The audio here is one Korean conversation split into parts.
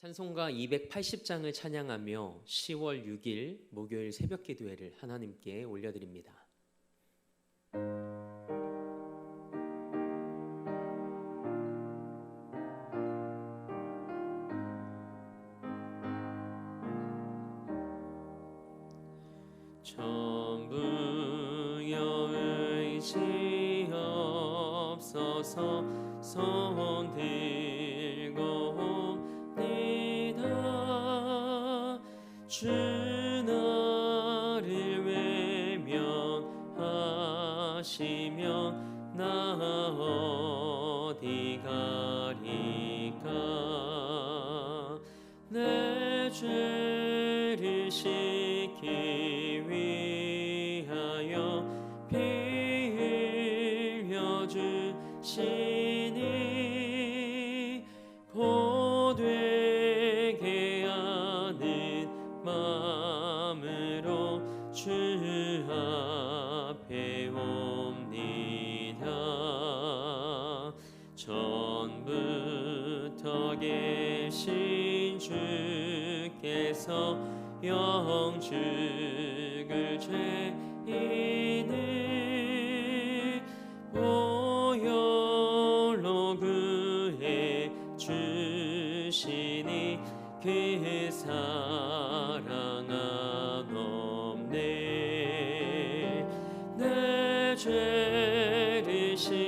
찬송가 280장을 찬양하며 10월 6일 목요일 새벽 기도회를 하나님께 올려드립니다. 죽을 죄인을 보혈로 구해 주시니 그 사랑 안 없네. 내 죄를 씻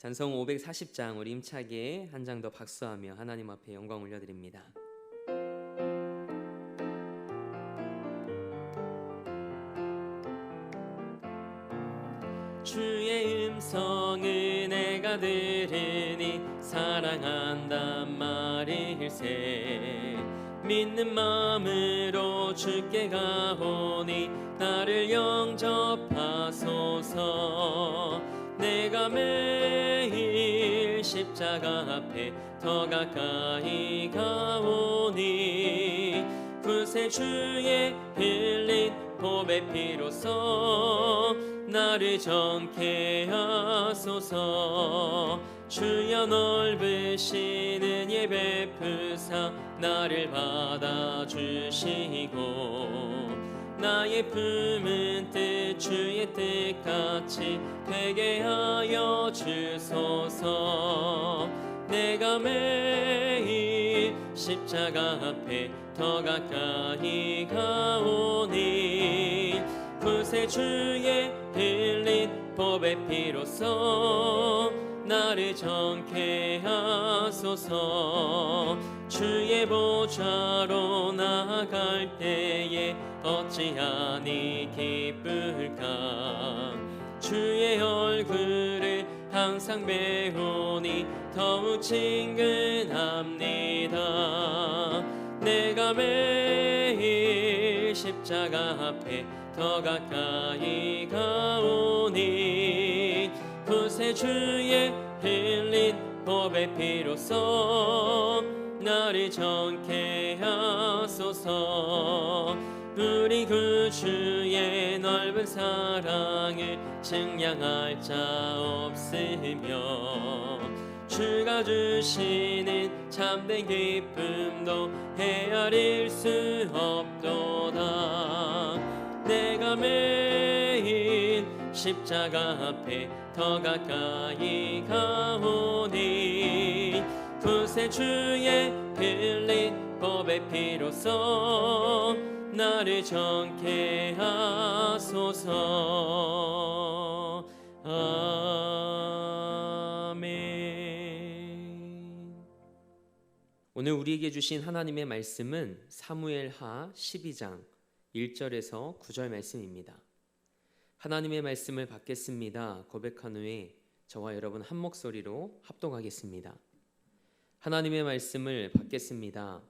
찬송 540장 우리 힘차게 한 장 더 박수하며 하나님 앞에 영광 올려드립니다. 주의 음성을 내가 들으니 사랑한단 말일세 믿는 마음으로 주께 가오니 나를 영접하소서 내가 매일 십자가 앞에 더 가까이 가오니 구세주의 흘린 보배 피로써 나를 정케 하소서. 주여 넓으신 은혜 베푸사 나를 받아주시고 나의 품은 뜻 주의 뜻같이 되게 하여 주소서. 내가 매일 십자가 앞에 더 가까이 가오니 구세주의 흘린 법의 피로써 나를 정케 하소서. 주의 보좌로 나갈 때에 어찌하니 기쁠까? 주의 얼굴을 항상 배우니 더욱 친근합니다. 내가 매일 십자가 앞에 더 가까이 가오니 구세주의 흘린 법의 피로써 나를 정케 하소서 우리 구 주의 넓은 사랑을 증량할 자 없으며 주가 주시는 참된 기쁨도 헤아릴 수 없도다. 내가 매일 십자가 앞에 더 가까이 가오니 구세주의 흘린 법의 피로써 나를 정케 하소서 아멘 오늘 우리에게 주신 하나님의 말씀은 사무엘하 12장 1절에서 9절 말씀입니다. 하나님의 말씀을 받겠습니다. 고백한 후에 저와 여러분 한 목소리로 합동하겠습니다. 하나님의 말씀을 받겠습니다.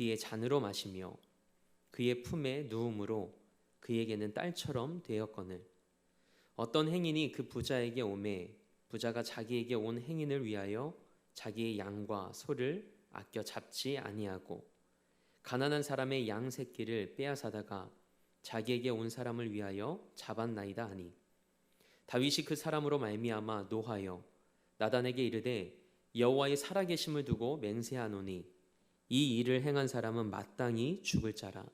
그의 잔으로 마시며 그의 품에 누움으로 그에게는 딸처럼 되었거늘. 어떤 행인이 그 부자에게 오매 부자가 자기에게 온 행인을 위하여 자기의 양과 소를 아껴 잡지 아니하고 가난한 사람의 양 새끼를 빼앗아다가 자기에게 온 사람을 위하여 잡았나이다 하니. 다윗이 그 사람으로 말미암아 노하여 나단에게 이르되 여호와의 살아계심을 두고 맹세하노니 이 일을 행한 사람은 마땅히 죽을 자라.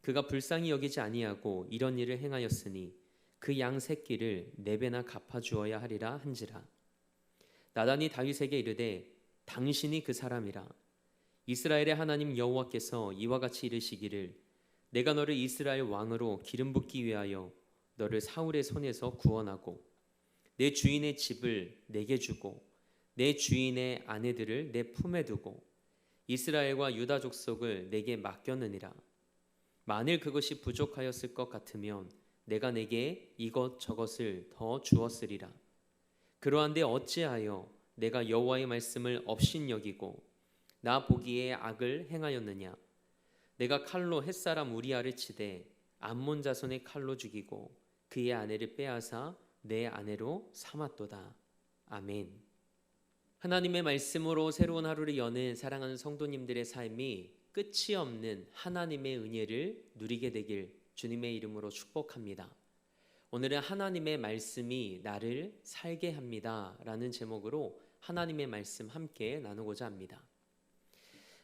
그가 불쌍히 여기지 아니하고 이런 일을 행하였으니 그 양 새끼를 네 배나 갚아 주어야 하리라 한지라. 나단이 다윗에게 이르되 당신이 그 사람이라. 이스라엘의 하나님 여호와께서 이와 같이 이르시기를 내가 너를 이스라엘 왕으로 기름 붓기 위하여 너를 사울의 손에서 구원하고 내 주인의 집을 내게 주고 내 주인의 아내들을 내 품에 두고 이스라엘과 유다 족속을 내게 맡겼느니라. 만일 그것이 부족하였을 것 같으면 내가 내게 이것 저것을 더 주었으리라. 그러한데 어찌하여 내가 여호와의 말씀을 업신 여기고 나 보기에 악을 행하였느냐? 내가 칼로 햇사람 우리아를 치되 암몬 자손의 칼로 죽이고 그의 아내를 빼앗아 내 아내로 삼았도다. 아멘 하나님의 말씀으로 새로운 하루를 여는 사랑하는 성도님들의 삶이 끝이 없는 하나님의 은혜를 누리게 되길 주님의 이름으로 축복합니다. 오늘은 하나님의 말씀이 나를 살게 합니다. 라는 제목으로 하나님의 말씀 함께 나누고자 합니다.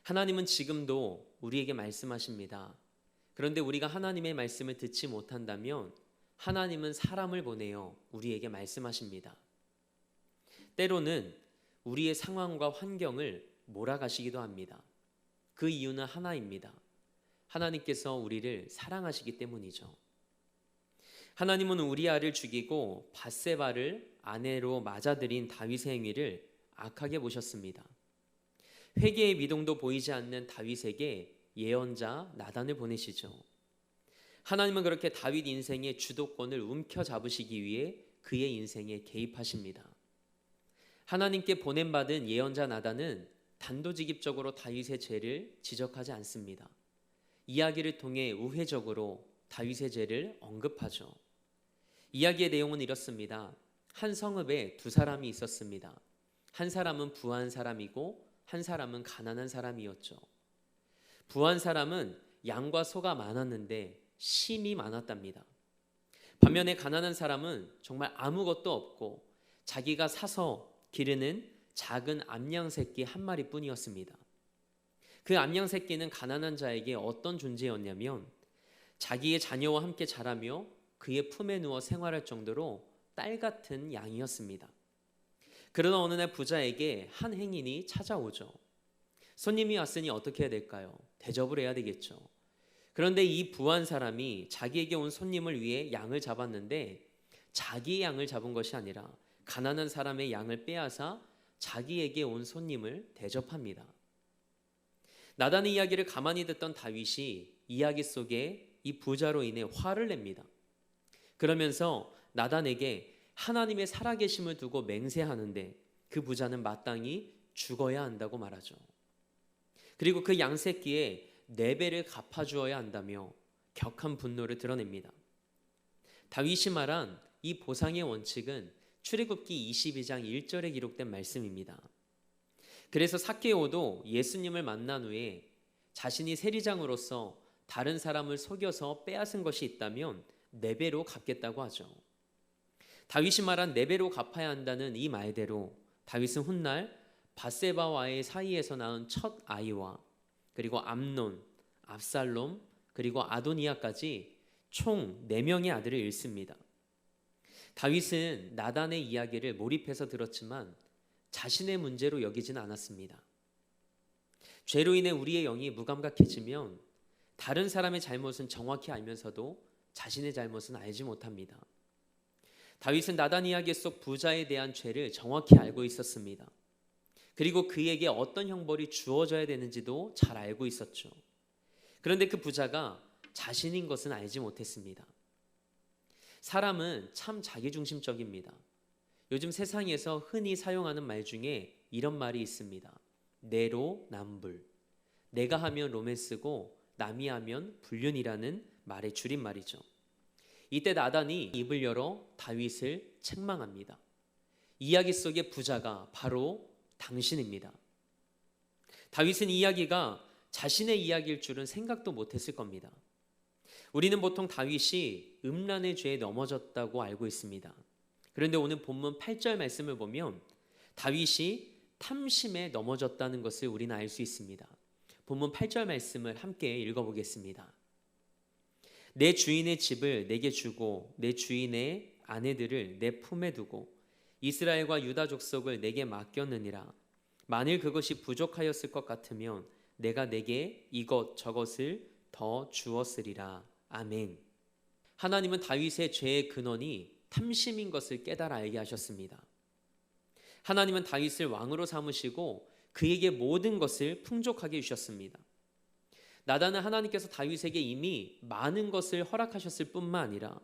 하나님은 지금도 우리에게 말씀하십니다. 그런데 우리가 하나님의 말씀을 듣지 못한다면 하나님은 사람을 보내어 우리에게 말씀하십니다. 때로는 우리의 상황과 환경을 몰아가시기도 합니다. 그 이유는 하나입니다. 하나님께서 우리를 사랑하시기 때문이죠. 하나님은 우리아를 죽이고 바세바를 아내로 맞아들인 다윗의 행위를 악하게 보셨습니다. 회개의 미동도 보이지 않는 다윗에게 예언자 나단을 보내시죠. 하나님은 그렇게 다윗 인생의 주도권을 움켜잡으시기 위해 그의 인생에 개입하십니다. 하나님께 보냄받은 예언자 나단은 단도직입적으로 다윗의 죄를 지적하지 않습니다. 이야기를 통해 우회적으로 다윗의 죄를 언급하죠. 이야기의 내용은 이렇습니다. 한 성읍에 두 사람이 있었습니다. 한 사람은 부한 사람이고 한 사람은 가난한 사람이었죠. 부한 사람은 양과 소가 많았는데 심이 많았답니다. 반면에 가난한 사람은 정말 아무것도 없고 자기가 사서 기르는 작은 암양 새끼 한 마리뿐이었습니다. 그 암양 새끼는 가난한 자에게 어떤 존재였냐면 자기의 자녀와 함께 자라며 그의 품에 누워 생활할 정도로 딸 같은 양이었습니다. 그러나 어느 날 부자에게 한 행인이 찾아오죠. 손님이 왔으니 어떻게 해야 될까요? 대접을 해야 되겠죠. 그런데 이 부한 사람이 자기에게 온 손님을 위해 양을 잡았는데 자기의 양을 잡은 것이 아니라 가난한 사람의 양을 빼앗아 자기에게 온 손님을 대접합니다. 나단의 이야기를 가만히 듣던 다윗이 이야기 속에 이 부자로 인해 화를 냅니다. 그러면서 나단에게 하나님의 살아계심을 두고 맹세하는데 그 부자는 마땅히 죽어야 한다고 말하죠. 그리고 그 양새끼의 네 배를 갚아주어야 한다며 격한 분노를 드러냅니다. 다윗이 말한 이 보상의 원칙은 출애굽기 22장 1절에 기록된 말씀입니다. 그래서 사케오도 예수님을 만난 후에 자신이 세리장으로서 다른 사람을 속여서 빼앗은 것이 있다면 네 배로 갚겠다고 하죠. 다윗이 말한 네 배로 갚아야 한다는 이 말대로 다윗은 훗날 바세바와의 사이에서 낳은 첫 아이와 그리고 암논, 압살롬, 그리고 아도니아까지 총 4명의 아들을 잃습니다. 다윗은 나단의 이야기를 몰입해서 들었지만 자신의 문제로 여기지는 않았습니다. 죄로 인해 우리의 영이 무감각해지면 다른 사람의 잘못은 정확히 알면서도 자신의 잘못은 알지 못합니다. 다윗은 나단 이야기 속 부자에 대한 죄를 정확히 알고 있었습니다. 그리고 그에게 어떤 형벌이 주어져야 되는지도 잘 알고 있었죠. 그런데 그 부자가 자신인 것은 알지 못했습니다. 사람은 참 자기중심적입니다. 요즘 세상에서 흔히 사용하는 말 중에 이런 말이 있습니다. 내로 남불. 내가 하면 로맨스고 남이 하면 불륜이라는 말의 줄임말이죠. 이때 나단이 입을 열어 다윗을 책망합니다. 이야기 속의 부자가 바로 당신입니다. 다윗은 이야기가 자신의 이야기일 줄은 생각도 못했을 겁니다. 우리는 보통 다윗이 음란의 죄에 넘어졌다고 알고 있습니다. 그런데 오늘 본문 8절 말씀을 보면 다윗이 탐심에 넘어졌다는 것을 우리는 알 수 있습니다. 본문 8절 말씀을 함께 읽어보겠습니다. 내 주인의 집을 내게 주고 내 주인의 아내들을 내 품에 두고 이스라엘과 유다 족속을 내게 맡겼느니라. 만일 그것이 부족하였을 것 같으면 내가 내게 이것 저것을 더 주었으리라. 아멘. 하나님은 다윗의 죄의 근원이 탐심인 것을 깨달아 알게 하셨습니다. 하나님은 다윗을 왕으로 삼으시고 그에게 모든 것을 풍족하게 주셨습니다. 나단은 하나님께서 다윗에게 이미 많은 것을 허락하셨을 뿐만 아니라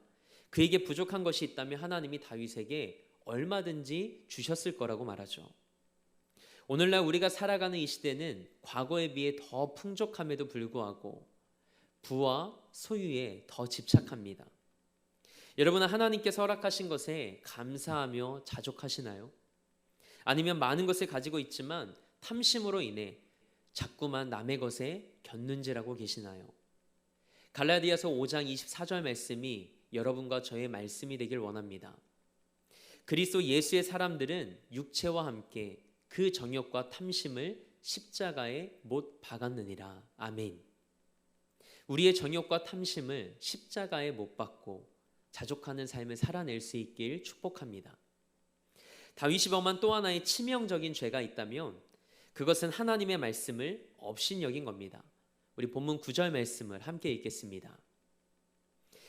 그에게 부족한 것이 있다면 하나님이 다윗에게 얼마든지 주셨을 거라고 말하죠. 오늘날 우리가 살아가는 이 시대는 과거에 비해 더 풍족함에도 불구하고 부와 소유에 더 집착합니다. 여러분은 하나님께서 허락하신 것에 감사하며 자족하시나요? 아니면 많은 것을 가지고 있지만 탐심으로 인해 자꾸만 남의 것에 곁눈질하고 계시나요? 갈라디아서 5장 24절 말씀이 여러분과 저의 말씀이 되길 원합니다. 그리스도 예수의 사람들은 육체와 함께 그 정욕과 탐심을 십자가에 못 박았느니라. 아멘. 우리의 정욕과 탐심을 십자가에 못 박고 자족하는 삶을 살아낼 수 있길 축복합니다. 다윗이 범한 또 하나의 치명적인 죄가 있다면 그것은 하나님의 말씀을 업신여긴 겁니다. 우리 본문 9절 말씀을 함께 읽겠습니다.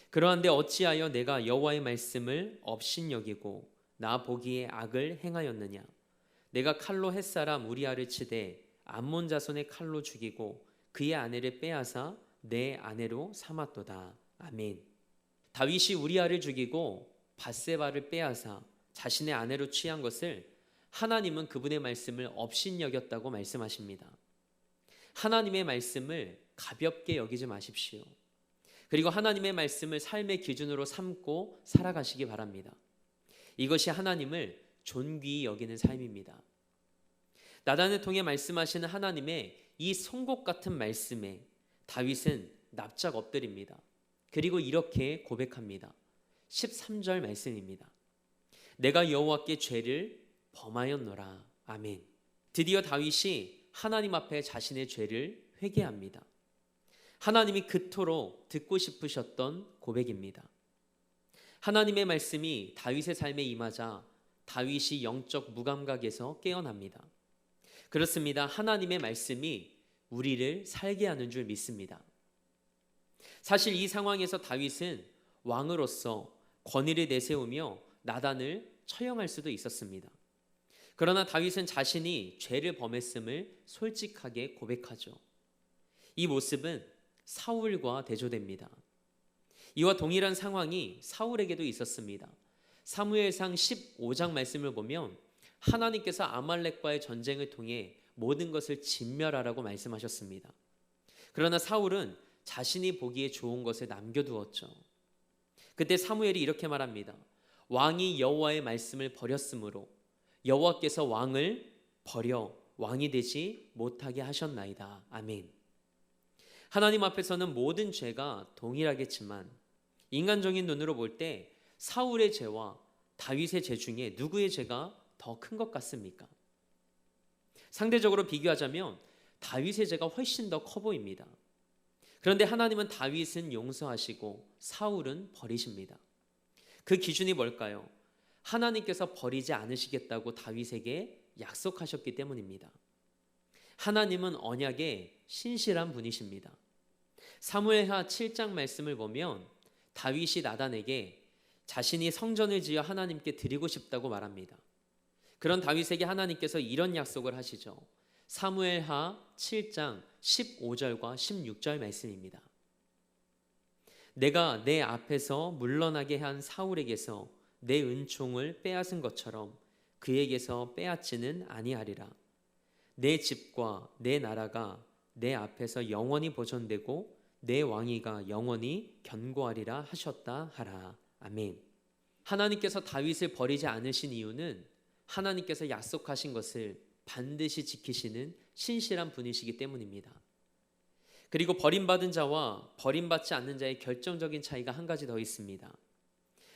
그러한데 어찌하여 내가 여호와의 말씀을 업신여기고 나 보기에 악을 행하였느냐 내가 칼로 햇사람 우리아를 치되 암몬 자손의 칼로 죽이고 그의 아내를 빼앗아 내 아내로 삼았도다. 아멘. 다윗이 우리아를 죽이고 바세바를 빼앗아 자신의 아내로 취한 것을 하나님은 그분의 말씀을 업신 여겼다고 말씀하십니다. 하나님의 말씀을 가볍게 여기지 마십시오. 그리고 하나님의 말씀을 삶의 기준으로 삼고 살아가시기 바랍니다. 이것이 하나님을 존귀히 여기는 삶입니다. 나단을 통해 말씀하시는 하나님의 이 송곳 같은 말씀에 다윗은 납작 엎드립니다. 그리고 이렇게 고백합니다. 13절 말씀입니다. 내가 여호와께 죄를 범하였노라. 아멘. 드디어 다윗이 하나님 앞에 자신의 죄를 회개합니다. 하나님이 그토록 듣고 싶으셨던 고백입니다. 하나님의 말씀이 다윗의 삶에 임하자 다윗이 영적 무감각에서 깨어납니다. 그렇습니다. 하나님의 말씀이 우리를 살게 하는 줄 믿습니다. 사실 이 상황에서 다윗은 왕으로서 권위를 내세우며 나단을 처형할 수도 있었습니다. 그러나 다윗은 자신이 죄를 범했음을 솔직하게 고백하죠. 이 모습은 사울과 대조됩니다. 이와 동일한 상황이 사울에게도 있었습니다. 사무엘상 15장 말씀을 보면 하나님께서 아말렉과의 전쟁을 통해 모든 것을 진멸하라고 말씀하셨습니다. 그러나 사울은 자신이 보기에 좋은 것을 남겨두었죠. 그때 사무엘이 이렇게 말합니다. 왕이 여호와의 말씀을 버렸으므로 여호와께서 왕을 버려 왕이 되지 못하게 하셨나이다. 아멘. 하나님 앞에서는 모든 죄가 동일하겠지만 인간적인 눈으로 볼 때 사울의 죄와 다윗의 죄 중에 누구의 죄가 더 큰 것 같습니까? 상대적으로 비교하자면 다윗의 죄가 훨씬 더 커 보입니다. 그런데 하나님은 다윗은 용서하시고 사울은 버리십니다. 그 기준이 뭘까요? 하나님께서 버리지 않으시겠다고 다윗에게 약속하셨기 때문입니다. 하나님은 언약에 신실한 분이십니다. 사무엘하 7장 말씀을 보면 다윗이 나단에게 자신이 성전을 지어 하나님께 드리고 싶다고 말합니다. 그런 다윗에게 하나님께서 이런 약속을 하시죠. 사무엘하 7장 15절과 16절 말씀입니다. 내가 내 앞에서 물러나게 한 사울에게서 내 은총을 빼앗은 것처럼 그에게서 빼앗지는 아니하리라. 내 집과 내 나라가 내 앞에서 영원히 보존되고 내 왕위가 영원히 견고하리라 하셨다 하라. 아멘. 하나님께서 다윗을 버리지 않으신 이유는 하나님께서 약속하신 것을 반드시 지키시는 신실한 분이시기 때문입니다. 그리고 버림받은 자와 버림받지 않는 자의 결정적인 차이가 한 가지 더 있습니다.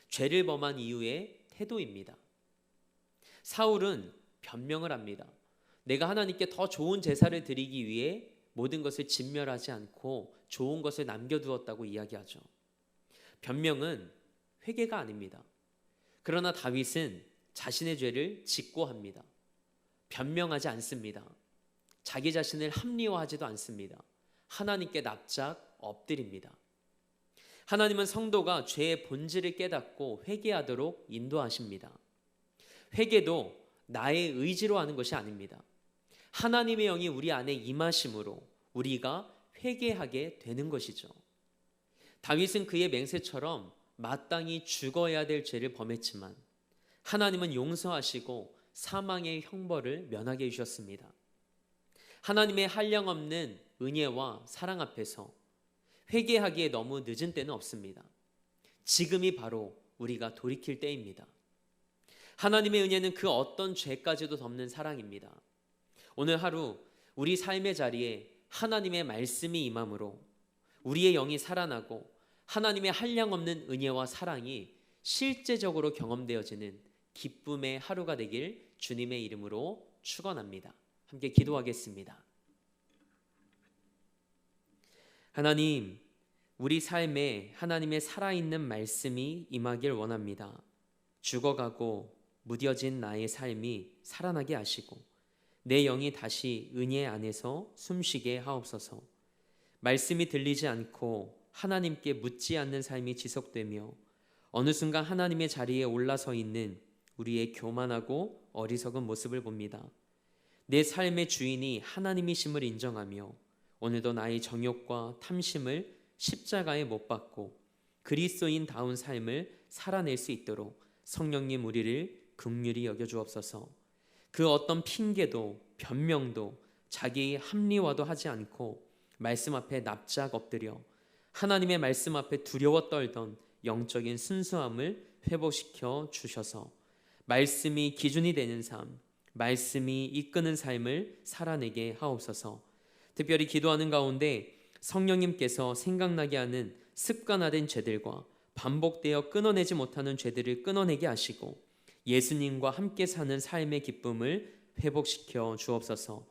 죄를 범한 이후의 태도입니다. 사울은 변명을 합니다. 내가 하나님께 더 좋은 제사를 드리기 위해 모든 것을 진멸하지 않고 좋은 것을 남겨두었다고 이야기하죠. 변명은 회개가 아닙니다. 그러나 다윗은 자신의 죄를 직고합니다. 변명하지 않습니다. 자기 자신을 합리화하지도 않습니다. 하나님께 납작 엎드립니다. 하나님은 성도가 죄의 본질을 깨닫고 회개하도록 인도하십니다. 회개도 나의 의지로 하는 것이 아닙니다. 하나님의 영이 우리 안에 임하심으로 우리가 회개하게 되는 것이죠. 다윗은 그의 맹세처럼 마땅히 죽어야 될 죄를 범했지만 하나님은 용서하시고 사망의 형벌을 면하게 해주셨습니다. 하나님의 한량 없는 은혜와 사랑 앞에서 회개하기에 너무 늦은 때는 없습니다. 지금이 바로 우리가 돌이킬 때입니다. 하나님의 은혜는 그 어떤 죄까지도 덮는 사랑입니다. 오늘 하루 우리 삶의 자리에 하나님의 말씀이 임함으로 우리의 영이 살아나고 하나님의 한량 없는 은혜와 사랑이 실제적으로 경험되어지는 기쁨의 하루가 되길 주님의 이름으로 축원합니다. 함께 기도하겠습니다. 하나님, 우리 삶에 하나님의 살아있는 말씀이 임하길 원합니다. 죽어가고 무뎌진 나의 삶이 살아나게 하시고 내 영이 다시 은혜 안에서 숨쉬게 하옵소서. 말씀이 들리지 않고 하나님께 묻지 않는 삶이 지속되며 어느 순간 하나님의 자리에 올라서 있는 우리의 교만하고 어리석은 모습을 봅니다. 내 삶의 주인이 하나님이심을 인정하며 오늘도 나의 정욕과 탐심을 십자가에 못 박고 그리스도인 다운 삶을 살아낼 수 있도록 성령님 우리를 극률히 여겨 주옵소서. 그 어떤 핑계도 변명도 자기의 합리화도 하지 않고 말씀 앞에 납작 엎드려 하나님의 말씀 앞에 두려워 떨던 영적인 순수함을 회복시켜 주셔서 말씀이 기준이 되는 삶, 말씀이 이끄는 삶을 살아내게 하옵소서. 특별히 기도하는 가운데 성령님께서 생각나게 하는 습관화된 죄들과 반복되어 끊어내지 못하는 죄들을 끊어내게 하시고 예수님과 함께 사는 삶의 기쁨을 회복시켜 주옵소서.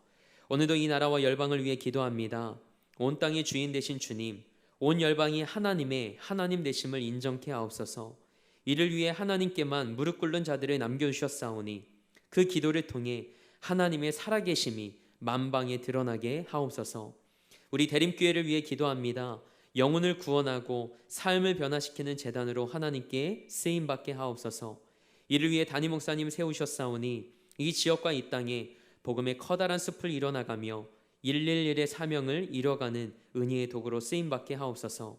오늘도 이 나라와 열방을 위해 기도합니다. 온 땅의 주인 되신 주님, 온 열방이 하나님의 하나님 되심을 인정케 하옵소서. 이를 위해 하나님께만 무릎 꿇는 자들을 남겨주셨사오니 그 기도를 통해 하나님의 살아계심이 만방에 드러나게 하옵소서. 우리 대림교회를 위해 기도합니다. 영혼을 구원하고 삶을 변화시키는 재단으로 하나님께 쓰임 받게 하옵소서. 이를 위해 담임 목사님 세우셨사오니 이 지역과 이 땅에 복음의 커다란 숲을 이뤄나가며 111의 사명을 이뤄가는 은혜의 도구로 쓰임 받게 하옵소서.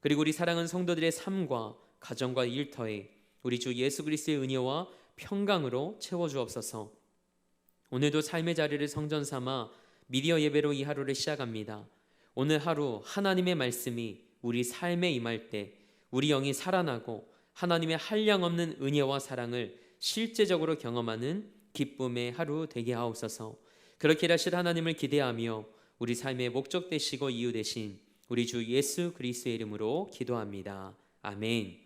그리고 우리 사랑하는 성도들의 삶과 가정과 일터에 우리 주 예수 그리스도의 은혜와 평강으로 채워 주옵소서. 오늘도 삶의 자리를 성전 삼아 미디어 예배로 이 하루를 시작합니다. 오늘 하루 하나님의 말씀이 우리 삶에 임할 때 우리 영이 살아나고 하나님의 한량 없는 은혜와 사랑을 실제적으로 경험하는 기쁨의 하루 되게 하옵소서. 그렇게 하실 하나님을 기대하며 우리 삶의 목적 되시고 이유 되신 우리 주 예수 그리스도의 이름으로 기도합니다. 아멘.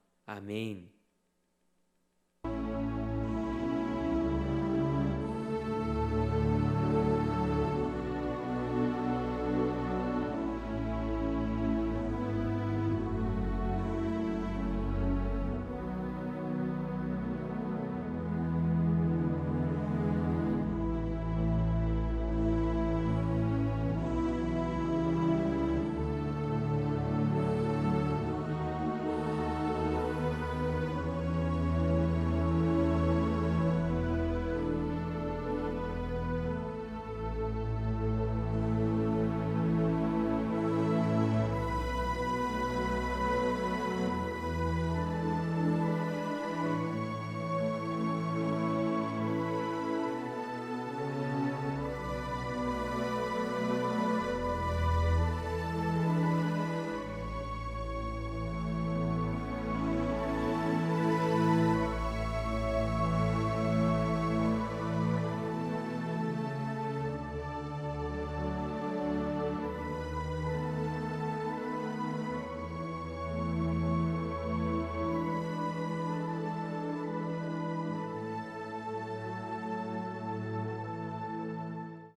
아멘.